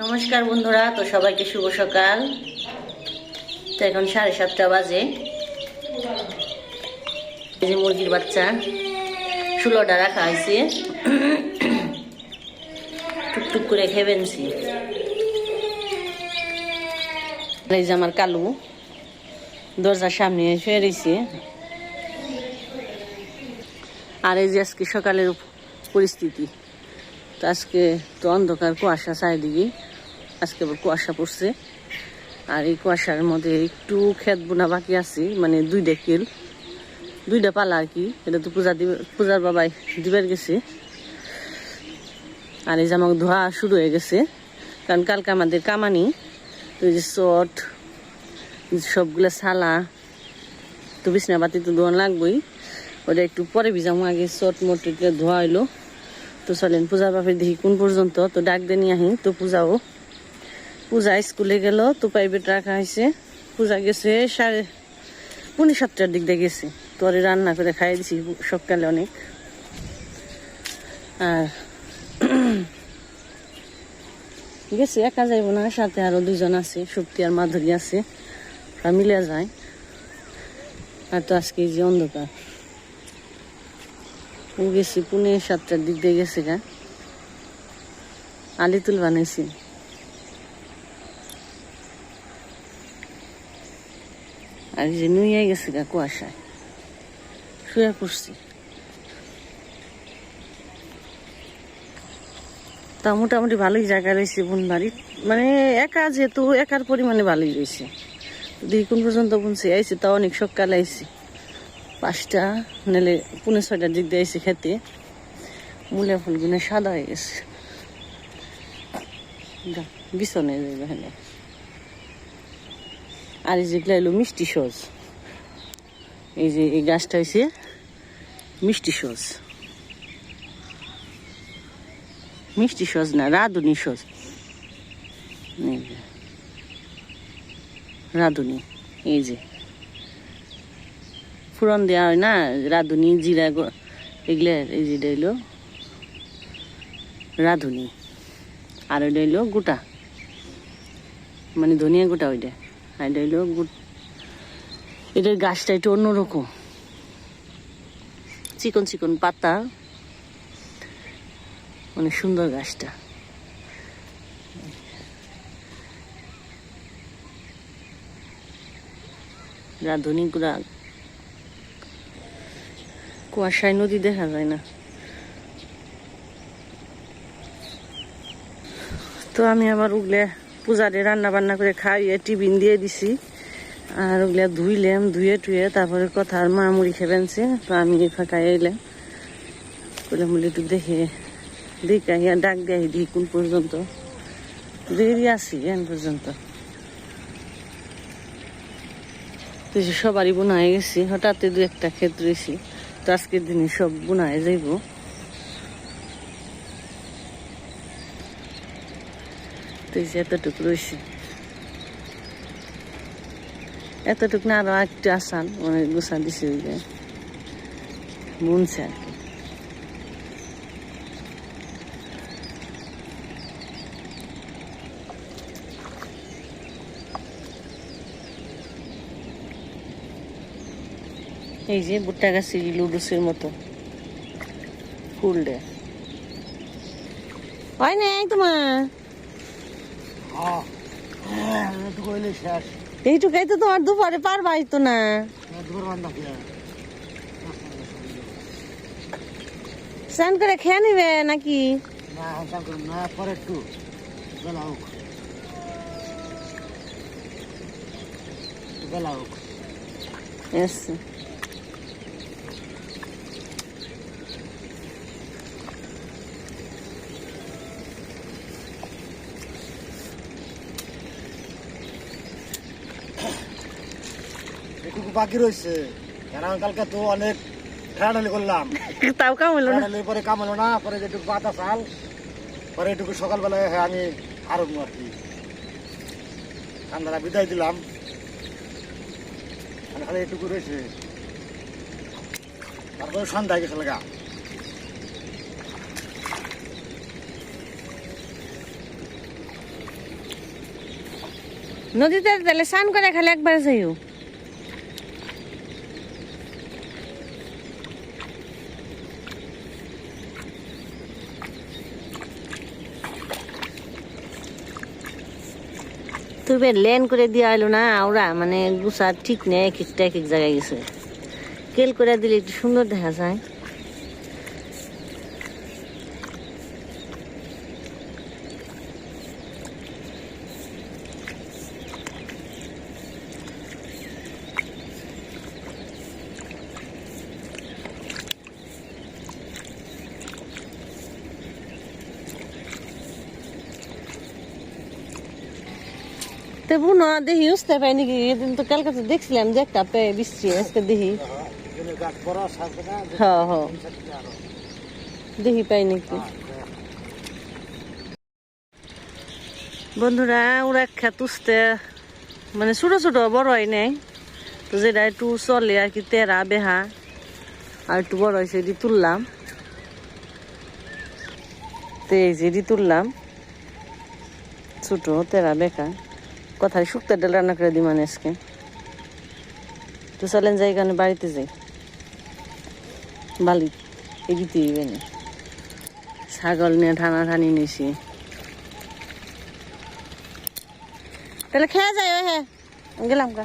নমস্কার বন্ধুরা, তো সবাইকে শুভ সকাল। তো এখন সাড়ে সাতটা বাজে। এই যে মুরগির বাচ্চা ষোলোটা রাখা হয়েছে। টুকটুক করে খেবেনছি এই যে আমার কালু, দরজার সামনে শুয়ে রয়েছে। আর এই যে আজকে সকালের পরিস্থিতি। তো আজকে তো অন্ধকার কুয়াশা চারিদিকে। আজকে আবার কুয়াশা পড়ছে। আর এই কুয়াশার মধ্যে একটু খেত বোনা বাকি আছে মানে দুইটা কিল। দুইটা পালা আর কি, এটা তো পূজা দিবে পূজার বাবাই দিবার গেছে। আর এই আমার ধোয়া শুরু হয়ে গেছে। কারণ কালকে আমাদের কামানি, তো এই যে চট, সবগুলো সালা তো বিছনা বাতি তো ধোয়া লাগবেই। ওটা একটু পরে ভিজামো, আগে চট মোট ধোয়া হইল। তো চলেন পূজার বাপের দেখি কোন পর্যন্ত? তো ডাক দিয়ে আহি, তো পূজাও। পূজা স্কুলে গেল, তো প্রাইভেট রাখা হয়েছে পূজা গেছে সাড়ে পৌনে সাতটার দিক দিয়ে গেছে। তোরে রান্না করে খাই দিছি, সকালে অনেক। আর গেছে, একা যাইব না, সাথে আরও দুজন আছে শক্তি আর মাধুরী আছে। মিলে যায়। আর তো আজকে যে অন্ধকার। ও গেছি পুনে সাতটার দিক দিয়ে গেছে গা। আলি তুল বানাইছি। আর যে নুইয়া গেছে গা কুয়াশায়। শুয়ে পড়ছি। তা মোটামুটি ভালোই জায়গা রয়েছে বোন বাড়ি মানে একা যেহেতু একার পরিমাণে ভালোই রয়েছে। দুই কোন পর্যন্ত বুনছি আইসি তাও অনেক সকালে আইসি পাঁচটা, নাহলে পুনে ছয়টার দিক দিয়ে এসে খেতে। মূলা ফুলগুলো সাদা হয়ে গেছে। বিছনে যাইবে আর এই যেগুলো এলো মিষ্টি সজ এই যে এই গাছটা হয়েছে মিষ্টি সজ মিষ্টি সজ না, রাঁধুনি এই রাঁধুনি, এই যে। ফুরন দেওয়া হয় না, রাঁধুনি, জিরা এগুলো এই যে হইল রাঁধুনি। আর ওইটা হইল গোটা। মানে ধনিয়া গোটা ওইটা। আর এটা গুট এটার গাছটা একটু অন্যরকম। চিকন চিকন পাতা। অনেক সুন্দর গাছটা। রাঁধুনি গুড়া কুয়াশায় নদী দেখা যায় না। তো আমি আবার উগলে পূজারে রান্না বান্না করে খাইয়ে টিফিন দিয়ে দিছি। আর ওগুলা ধুইলাম, ধুয়ে টুয়ে তারপরে কথা আর মা মুড়ি খেবেনছে তো আমি ফাঁকায় এলাম বলে মুড়ি একটু দেখে দেখে ইয়া ডাক দেয় দিই কোন পর্যন্ত। দেরি আছি এখন পর্যন্ত। সবারই বোনা হয়ে গেছি হঠাৎ দু একটা ক্ষেত রয়েছি তো আজকের দিনে সব বোনা হয়ে যাইব। এতটুকু রয়েছে এতটুকু না আরও একটু আসান মানে গুছা দিছে বুনছে আর কি। এই যে ভুট্টা গাছে লুডুসের মতো ফুল দেয় হয় নাই তোমার এইটুকাই তো তোমার দুপুরে পারবাই তো না স্নান করে খেয়ে নিবে নাকি না পরে একটু বেলা হোক বাকি রয়েছে। কারণ কালকে তো অনেক খেলাঢালি করলাম। তাও কাম হলো না? পরে কাম হলো না পরে যেটুকু পাতা চাল পরে এটুকু সকালবেলায় হ্যাঁ আমি আরও আর কি। ঠান্ডাটা বিদায় দিলাম। খালি এটুকু রয়েছে। তারপরে সন্ধ্যা গেছে লাগা। নদীতে তাহলে স্নান করে খালি একবার যাইও? তবে লেন করে দিয়া হলো না, ওরা মানে গুছা ঠিক নেই, এক একটা এক এক জায়গায় গেছে। কেল করে দিলে একটু সুন্দর দেখা যায়। তো বুনো, দেখি উঠতে পাই নাকি এদিন তো কালকে দেখছিলাম যে একটা পেয়ে দিচ্ছি, আজকে দেখি। হ্যাঁ হ্যাঁ দেখি পাই নাকি। বন্ধুরা, ওরা খেত উঠতে মানে ছোট ছোট, বড় হয় নাই। তো যেটা একটু চলে আর কি, তেরা, বেহা। আর একটু বড় হয়েছে, এটি তুললাম। তো এই যে এটি তুললাম। ছোট, তেরা বেকা কোথায় শুক্তার ডাল রান্না করে দিই মানে আজকে। তো চলেন যাই, এখানে বাড়িতে যাই। বালি, এগিতে না। ছাগল নিয়ে ঠানা ঠানি নিছি। তাহলে খেয়ে যাই ওই হ্যাঁ গেলাম কা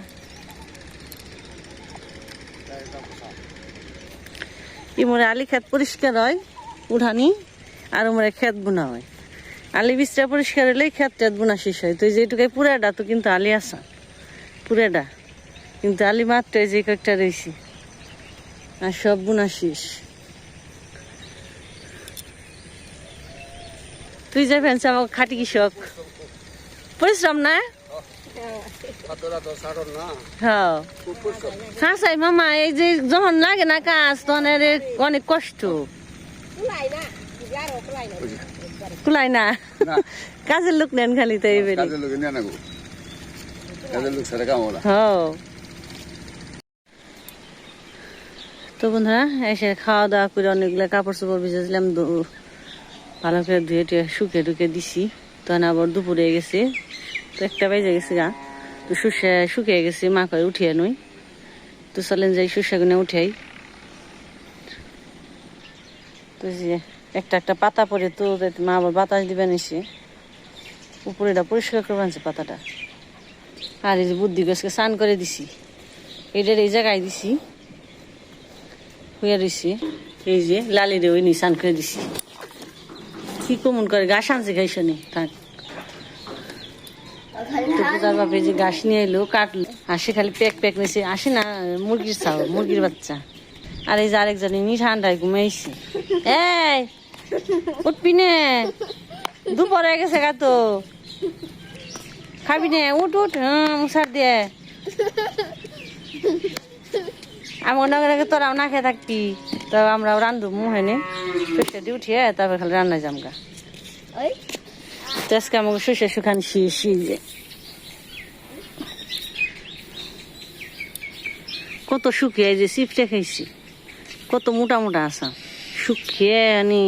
ইমরে আলি খেত পরিষ্কার হয়, উঠানি, আর উমরে খেত বোনা হয়। আলি বিচটা পরিষ্কার হলেই খেত টেত বোনা শেষ হয়। তো এই পুরাডা, তো কিন্তু আলি আসা পুরাডা। কিন্তু আলি মাত্র যে কয়েকটা রয়েছে। আর সব বোনা শেষ। তুই যে ফেলছ, আমাকে খাটি কৃষক পরিশ্রম না? হ্যাঁ। মামা, এই যে যখন লাগে না কাজ, তখন অনেক কষ্ট। কুলাই না। কাজের লোক নেন খালি তো কাজের লোক নিয়ে নেব। কাজের লোক কাম ওরা হ্যাঁ তো বন্ধুরা এসে খাওয়া দাওয়া করে অনেকগুলো কাপড় চোপড় ভিজেছিলাম দু- ভালো করে ধুয়ে টুয়ে শুকে টুকে দিছি। তখন আবার দুপুরে গেছে। তো একটা বেজে গেছে গা। তো শুষে শুকিয়ে গেছে মা করে উঠিয়ে নই। তো চলেন যাই শুষাগুনে উঠাই। তো যে একটা একটা পাতা পরে তো মা আবার বাতাস দিবে নিছে উপরেটা পরিষ্কার করে আনছে পাতাটা। আর এই যে বুদ্ধি গাছকে স্নান করে দিছি। এটার এই জায়গায় দিছি। হইয়া রয়েছে এই যে লালি রে ওই নি স্নান করে দিছি। কি কমন করে গাছ আনছে গাইছে নি থাক। পূজার বাপে যে গাছ নিয়ে এলো, কাটলো। আর সে খালি প্যাক প্যাক নিয়েছে আসে না, মুরগির চাও মুরগির বাচ্চা। আর এই যে আরেকজন নি ঠান্ডায় ঘুমাইছি। এই উঠবি নে। দুপুর হয়ে গেছে গা তো। খাবি নে উঠ উঠ। মশার দিয়ে। আমার নগরে তোরাও না খেয়ে থাকবি তো আমরা রান্ধু মুহেনে শুষে দিয়ে উঠিয়ে তারপর খালি রান্না জামগা তো আজকে আমাকে শুষে শুকান শিয়ে শিয়ে কত শুকিয়ে যে চিপটে খাইছি। কত মোটা মোটা আসা শুকিয়ে আনি।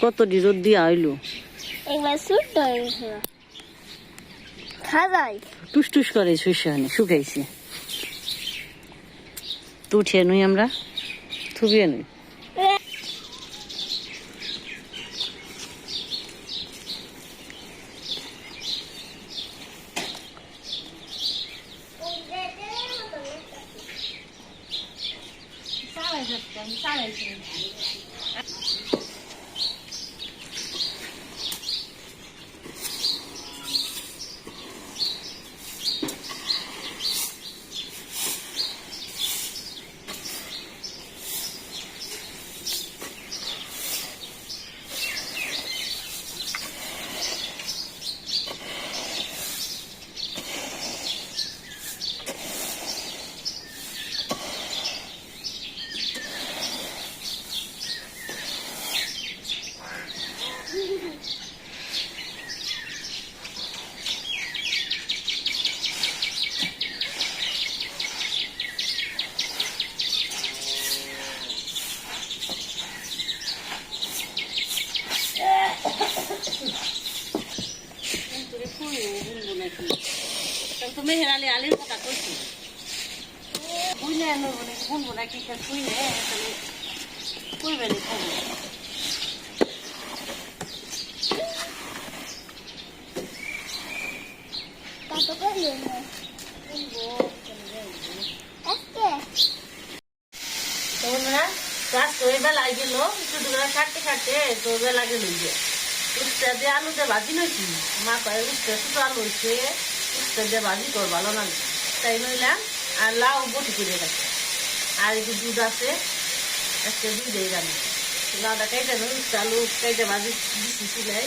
কত দি রোদ দিয়া হয়েছে টুস টুস করে শুষে আনি শুকাইছি। তো উঠিয়ে নই আমরা থুবিয়ে নই তো মেহের আলী আলীর কথা কইছি। বুঝলে আমি বলে শুনব না কি শুইলে? তাহলে কইবে নি খবর কত করে আজকে? তো বন্ধুরা গাছ তো এই বেলায় শুধু কাটতে কাটতে তো বেলা গেল যে। দিয়ে আলুতে ভাজি নাকি? মা কয়ে উস্তা শুধু আলু হয়েছে দিয়ে ভাজি কর ভালো না তাই নইলাম, আর লাউ বটি করে রাখি। আর একটু দুধ আছে, একটা দুধ দিয়ে রান্না লাউটা কেটে নই, চালু কেটে ভাজি দিচ্ছি সিলাই।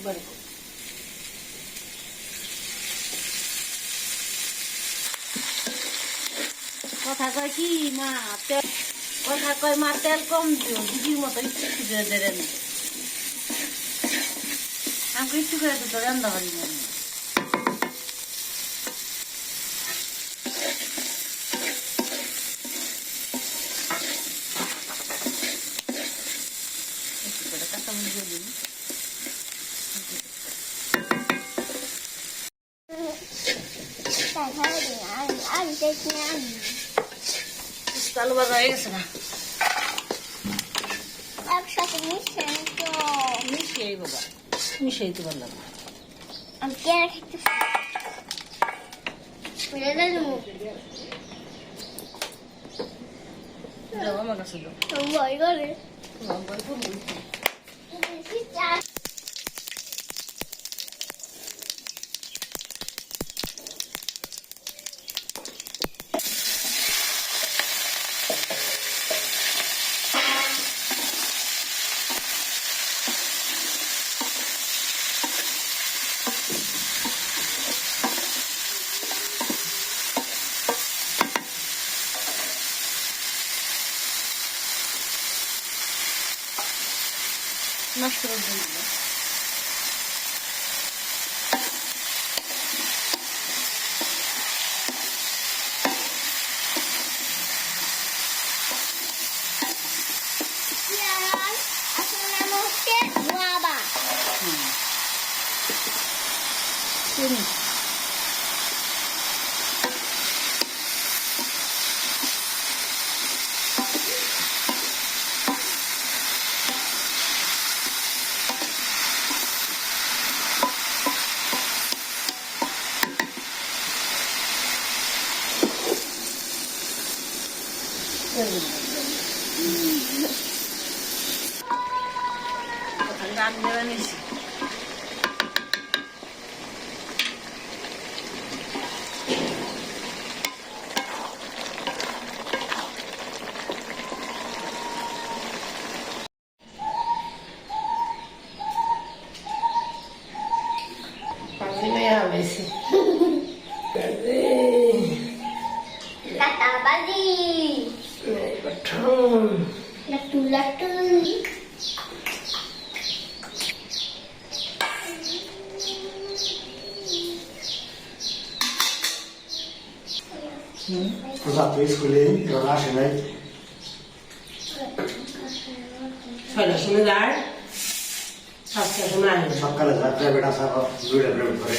একবারে। কথা কয় কি মা, তেল কথা কয় মা, তেল কম দিও দিদির মতো একটু একটু করে দেন আমি একটু করে তো, রান্না পারি না আমি। একটু করে কাঁচামরিচ দিয়ে দিই। তাই খাই দিন আর আর দেখি আমি ভাজা হয়ে গেছে না একসাথে মিশে তো। মিশিয়ে বাবা মিশিয়ে তো পারলাম আমি কেন খেতে আমার কাছে দাও ভয় করে তোমার বই করব নষ্ট করে দিই আসলে নাম হচ্ছে বাবা চিনি গান দেওয়া নিয়েছি কাকি বাবাজি লাট্টু লাট্টু যাত্রী স্কুলে এবার আসে নাই ছয়টার সময় যায় সাতটার সময় আসবে সকালে যা প্রাইভেট আসা দুইটা প্রাইভেট করে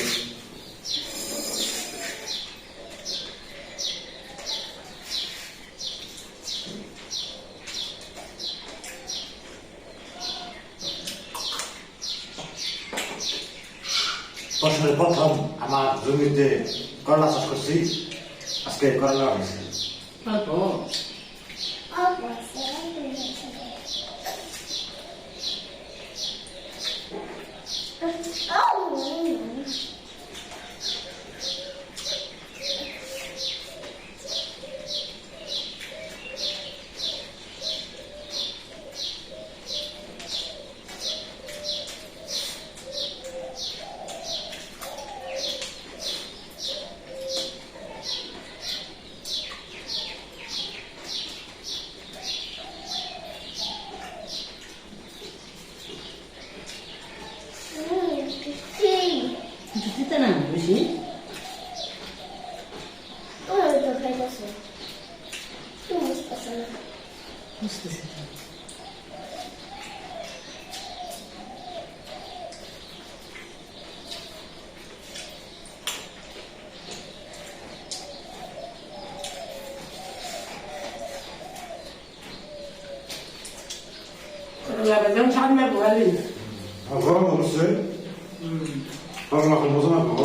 বছরের প্রথম আমার জমিতে করলা চাষ করছি আজকে করলা হয়েছে দিতে না বেশি Oh,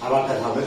আবার দেখা হবে।